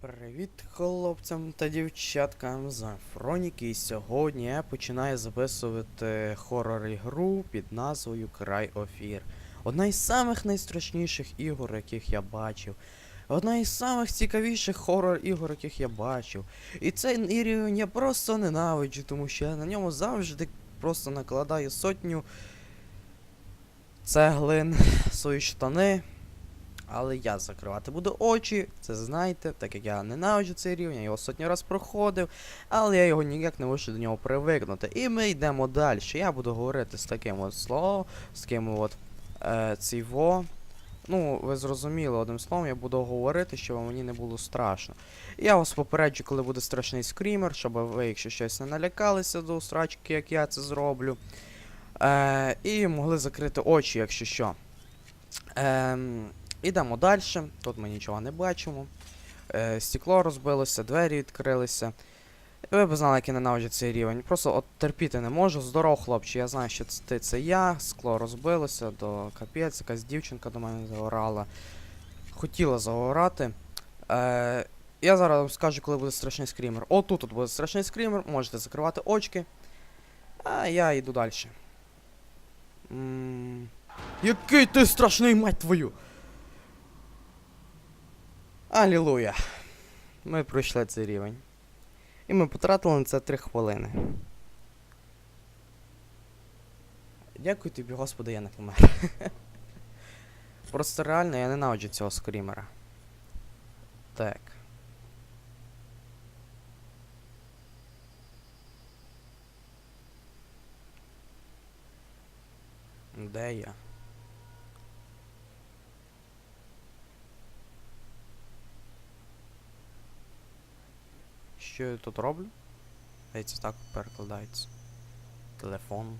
Привіт хлопцям та дівчаткам з Фроніки. І сьогодні я починаю записувати хорор-ігру під назвою Край Офір. Одна із самих найстрашніших ігор, яких я бачив. Одна із самих цікавіших хорор-ігор, яких я бачив. І цей рівень я просто ненавиджу, тому що я на ньому завжди просто накладаю сотню цеглин, свої штани. Але я закривати буду очі, це знаєте, так як я ненавиджу цей рівень, я його сотні раз проходив, але я його ніяк не можу до нього привикнути. І ми йдемо далі. Я буду говорити з таким от словом, з таким от е, ціво. Ну, ви зрозуміли, одним словом, я буду говорити, щоб мені не було страшно. Я вас попереджу, коли буде страшний скрімер, щоб ви, якщо щось не налякалися до срачки, як я це зроблю. Е, і могли закрити очі, якщо що. Ем, Ідемо далі. Тут ми нічого не бачимо. Е, стекло розбилося, двері відкрилися. Ви б знали, як я ненавиджу цей рівень. Просто от терпіти не можу. Здоров, хлопче, я знаю, що ти це я. Скло розбилося, до капець, якась дівчинка до мене загорала. Хотіла загорати. Е, я зараз вам скажу, коли буде страшний скрімер. О, тут, буде страшний скрімер, можете закривати очки. А я йду далі. м Який ти страшний, мать твою! Алілуя. Ми пройшли цей рівень. І ми потратили на це 3 хвилини. Дякую тобі, господи, я не помер. Просто реально я ненавиджу цього скрімера. Так. Де я? Що я тут роблю? Здається, так перекладається. Телефон.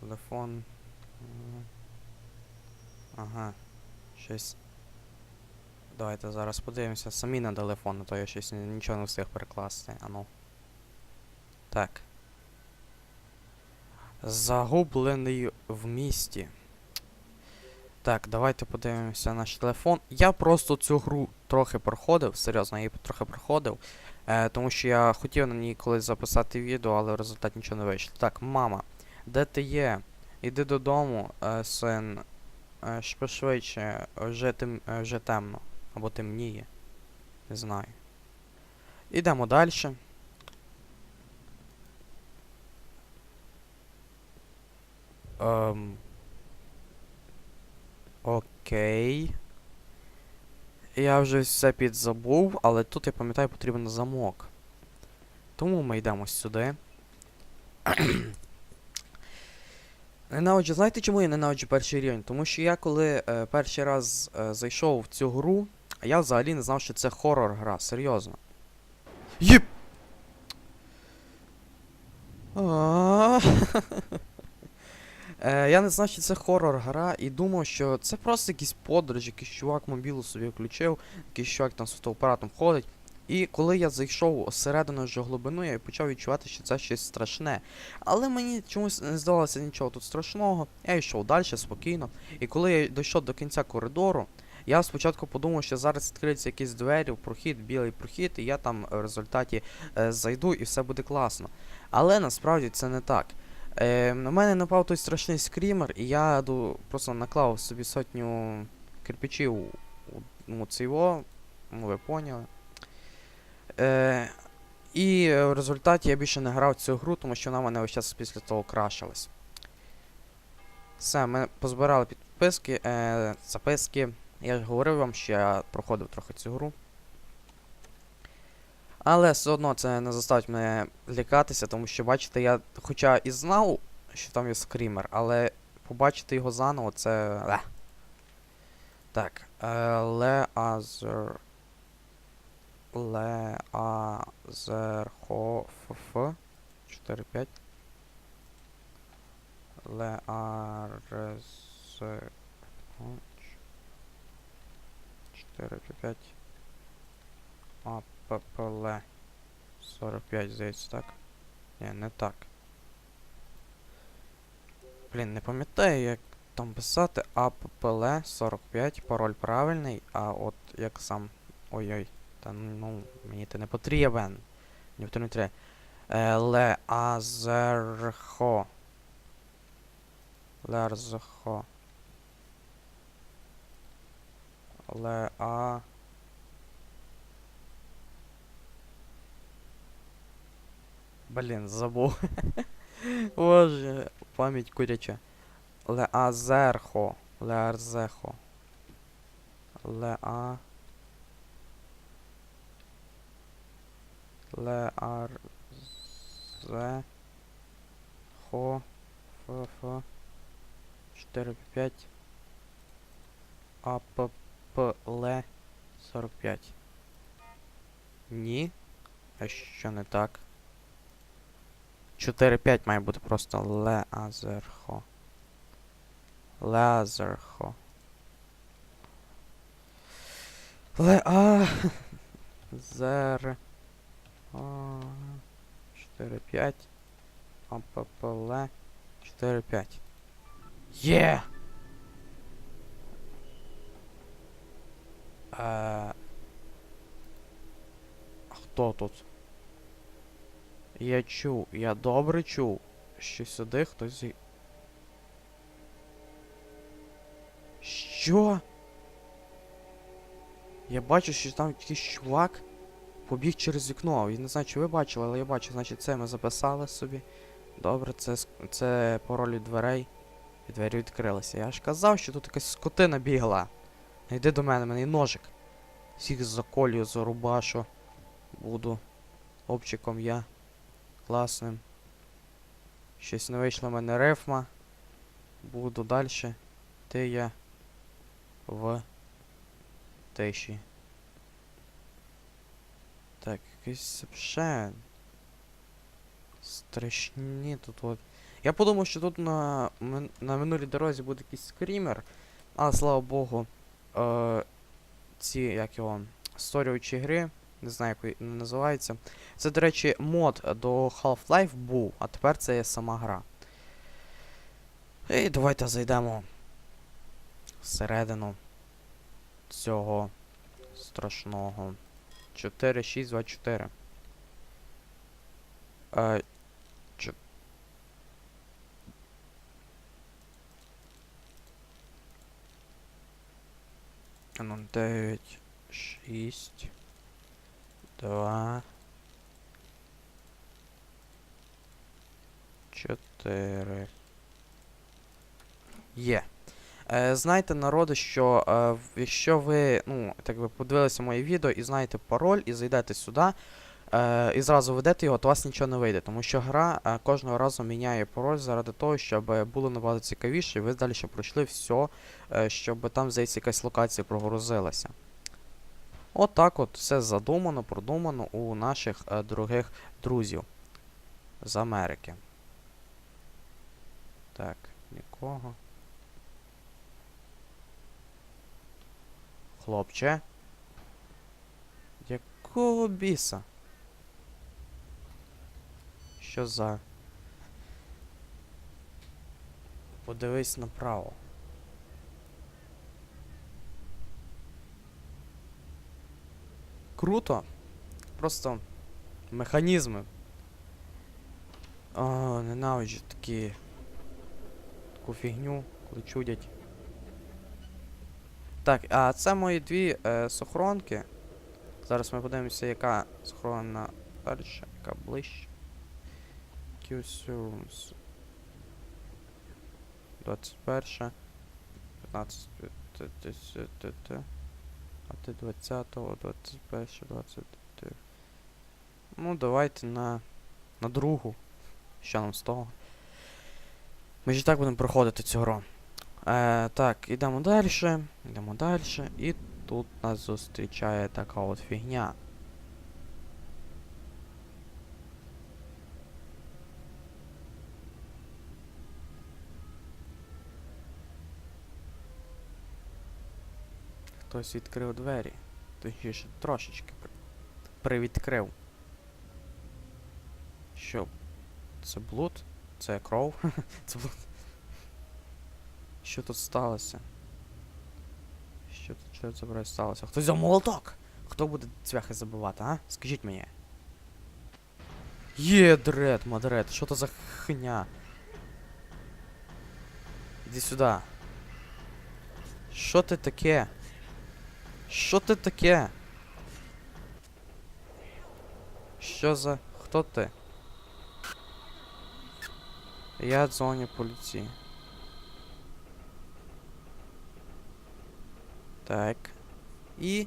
Телефон. Ага. Щось. Давайте зараз подивимося самі на телефон, а то я щось нічого не встиг перекласти. Ану. Так. Загублений в місті. Так, давайте подивимося наш телефон. Я просто цю гру трохи проходив, серйозно, я її трохи проходив. Е, тому що я хотів на ній колись записати відео, але в результаті нічого не вийшло. Так, мама, де ти є? Іди додому, е, син. Е, ш- пошвидше, вже, тем, е, вже темно. Або темніє. Не знаю. Ідемо далі. Ем... Окей. Я вже все підзабув, але тут я пам'ятаю потрібен замок. Тому ми йдемо сюди. Ненавиджу, знаєте чому я ненавиджу перший рівень? Тому що я коли е, перший раз е, зайшов в цю гру, я взагалі не знав, що це хорор гра, серйозно. Єп! Е, я не знав, що це хорор гра, і думав, що це просто якийсь подорож, якийсь чувак мобілу собі включив, якийсь чувак там з фотоапаратом ходить. І коли я зайшов всередину вже глибину, я почав відчувати, що це щось страшне. Але мені чомусь не здавалося нічого тут страшного. Я йшов далі спокійно. І коли я дійшов до кінця коридору, я спочатку подумав, що зараз відкриються якісь двері, прохід, білий прохід, і я там в результаті е, зайду і все буде класно. Але насправді це не так. Е, на мене напав той страшний скрімер, і я ду, просто наклав собі сотню кирпичів у, у ну, ви поняли. Е, і в результаті я більше не грав цю гру, тому що вона в мене весь час після того крашилась. Все, ми позбирали підписки, е, записки. Я ж говорив вам, що я проходив трохи цю гру. Але все одно це не заставить мене лякатися, тому що, бачите, я хоча і знав, що там є скрімер, але побачити його заново це. Ле. Так. Леазер. Леазерхоф. 4-5. Леарез. 4-5. АППЛ 45, здається, так? Ні, не так. Блін, не пам'ятаю, як там писати? APPL 45, пароль правильний, а от як сам. Ой-ой. Та ну, мені це не потрібен. Мені потрібно треба. Леазерхо. Лерзхо. Леа. Блін, забув. Боже, пам'ять куряча. Леазерхо. Леарзехо. Леа. Леарзе. Хо. Ф. Ф. 4 5. А П П Л 45. Ні. А що не так? 4-5 має бути просто Леазерхо. Леазерхо. Леа. Зер. 4-5. АППЛ. 4-5. Є! А Хто тут? Я чув, я добре чув, що сюди хтось. Що? Я бачу, що там якийсь чувак побіг через вікно. Я не знаю, чи ви бачили, але я бачу, значить це ми записали собі. Добре, це, це пароль від дверей. І двері відкрилися. Я ж казав, що тут якась скотина бігла. Йди до мене, мене є ножик. Всіх заколюю, зарубашу. Буду. Обчиком я. Класним. Щось не вийшла в мене рифма. Буду далі. Ти я в тиші. Так, якийсь ще. Страшні тут от. Я подумав, що тут на, на минулій дорозі буде якийсь скрімер, але слава Богу, е, ці, як його, створюючі гри, не знаю, як він називається. Це, до речі, мод до Half-Life був, а тепер це є сама гра. І давайте зайдемо всередину цього страшного. 4, 6, 2, 4. Е, А Ну, 9, 6, 2, 4. Є. Е, знаєте, народи, що е, якщо ви, ну, так би подивилися моє відео і знаєте пароль, і зайдете сюди, е, і зразу ведете його, то у вас нічого не вийде. Тому що гра е, кожного разу міняє пароль заради того, щоб було набагато цікавіше, і ви далі ще пройшли все, е, щоб там, здається, якась локація прогрузилася. От так от все задумано, продумано у наших е, дорогих друзів з Америки. Так, нікого. Хлопче. Якого біса? Що за. Подивись направо. Круто. Просто механізми. О, ненавиджу такі. Таку фігню, коли чудять. Так, а це мої дві е, сохронки. Зараз ми подивимося, яка сохрона далі, яка ближче. Q-Serums. 21. 15. А ти 20-го, 21, 23. Ну, давайте на. на другу. Що нам з того? Ми ж і так будемо проходити цю гру. Е, так, ідемо далі. Йдемо далі. І тут нас зустрічає така от фігня. Хтось відкрив двері. Точніше, трошечки при... привідкрив. Що? Це блуд? Це кров? Це блуд. Що тут сталося? Що тут що це брать сталося? Хтось взяв молоток! Хто буде цвяхи забивати, а? Скажіть мені. Є дред, мадред, що то за хня? Іди сюди. Що ти таке? Що ти таке? Що за. Хто ти? Я дзвоню поліції. Так. І.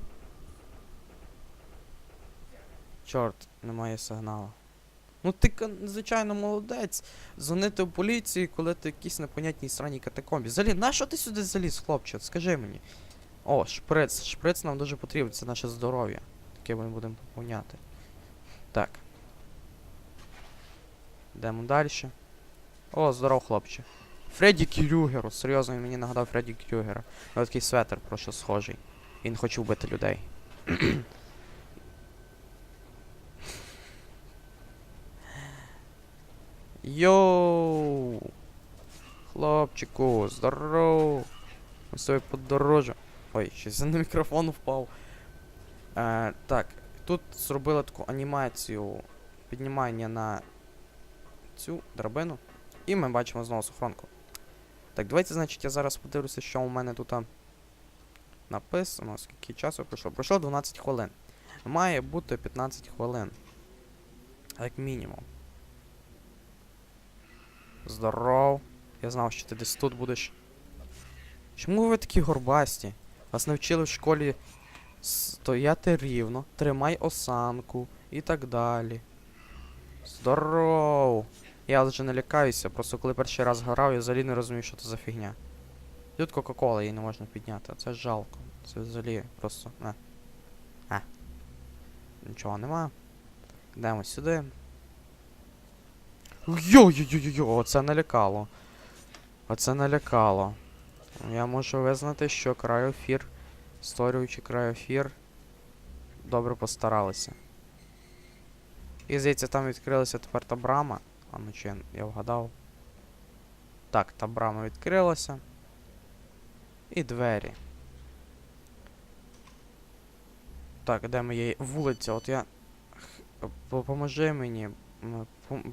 Чорт, немає сигналу. Ну ти, звичайно, молодець. Дзвонити в поліцію, коли ти в якійсь непонятній странній катакомбі. Взагалі, нащо ти сюди заліз, хлопче? Скажи мені. О, шприц. Шприц нам дуже потрібен, це наше здоров'я. Яке ми будемо поповняти. Так. Йдемо далі. О, здоров, хлопче. Фредді Крюгеру. Серйозно, він мені нагадав Фредді Крюгера. Нього такий светр просто схожий. Він хоче вбити людей. Йоу! Хлопчику, здоров! Ми з тобою подорожу. Ой, щось на мікрофон впав. Е, так, тут зробили таку анімацію піднімання на цю драбину. І ми бачимо знову сохронку. Так, давайте, значить, я зараз подивлюся, що у мене тут написано, скільки часу пройшло. Пройшло 12 хвилин. Має бути 15 хвилин. Як мінімум. Здоров. Я знав, що ти десь тут будеш. Чому ви такі горбасті? Вас навчили в школі стояти рівно, тримай осанку і так далі. Здоров! Я вже не лякаюся, просто коли перший раз грав, я взагалі не розумів, що це за фігня. Тут Кока-Кола її не можна підняти, це жалко. Це взагалі просто. Не. А. Нічого нема. Йдемо сюди. Йо-йо-йо-йо, оце налякало. Оце налякало. Я можу визнати, що крайофір, створюючи крайофір, добре постаралися. І здається, там відкрилася тепер та брама. А ну чи я, вгадав. Так, та брама відкрилася. І двері. Так, де моя вулиця? От я. Поможи мені.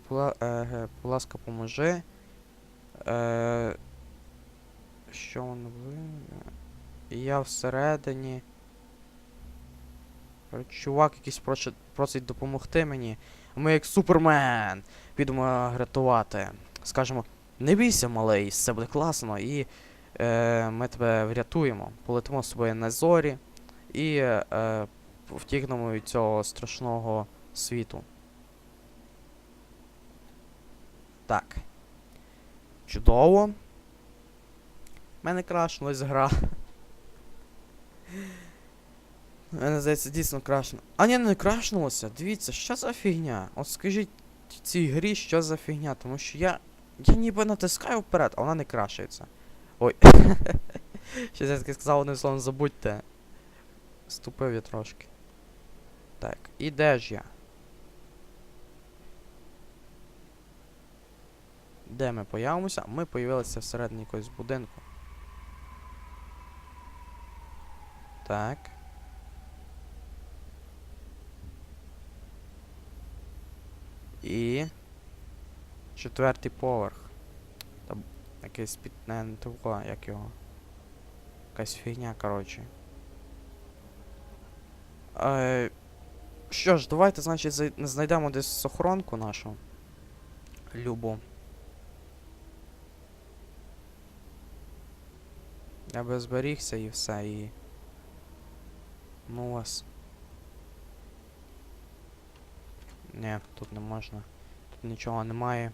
Будь ласка, поможи. Е, що воно ви? Я всередині. Чувак якийсь просить, допомогти мені. Ми як супермен підемо рятувати. Скажемо, не бійся, малий, все буде класно, і е, ми тебе врятуємо. Полетимо з тобою на зорі і е, втікнемо від цього страшного світу. Так. Чудово. Мене крашнулась гра. Мене здається, дійсно крашно. А ні, не крашнулося. Дивіться, що за фігня? От скажіть цій грі, що за фігня, тому що я. Я ніби натискаю вперед, а вона не крашається. Ой. Щось я таки сказав одним словом, забудьте. Ступив я трошки. Так, і де ж я? Де ми появимося? Ми появилися всередині якогось будинку. Так. І. Четвертий поверх. Там якийсь під... Не, не того, як його. Якась фігня, коротше. Е, що ж, давайте, значить, знайдемо десь охоронку нашу. Любу. Я би зберігся і все, і. Ну вас. Ні, тут не можна. Тут нічого немає.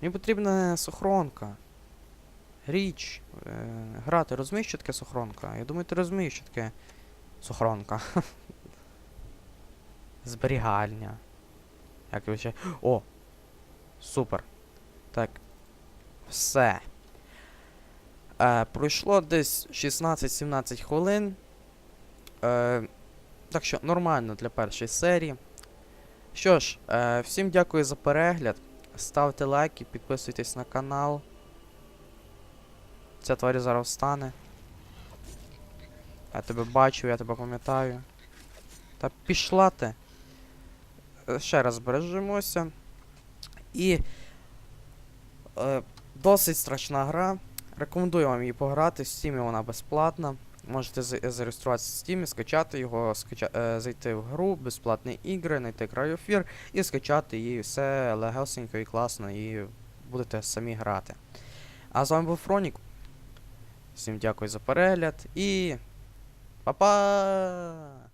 Мені потрібна сохронка. Річ. Е, гра, ти розумієш, що таке сохронка? Я думаю, ти розумієш, що таке сохронка. Зберігальня. Як ви ще. О! Супер. Так. Все. Е, пройшло десь 16-17 хвилин. Е, так що нормально для першої серії. Що ж, е, всім дякую за перегляд. Ставте лайки, підписуйтесь на канал. Ця тварь зараз встане. Я тебе бачу, я тебе пам'ятаю. Та пішла ти. Е, Ще раз бережемося. І. Е, досить страшна гра. Рекомендую вам її пограти. В Steam вона безплатна. Можете зареєструватися в Steam, скачати його, скача... е, зайти в гру, безплатні ігри, знайти крайофір і скачати її все легесенько і класно, і будете самі грати. А з вами був Фронік. Всім дякую за перегляд і. Па-па!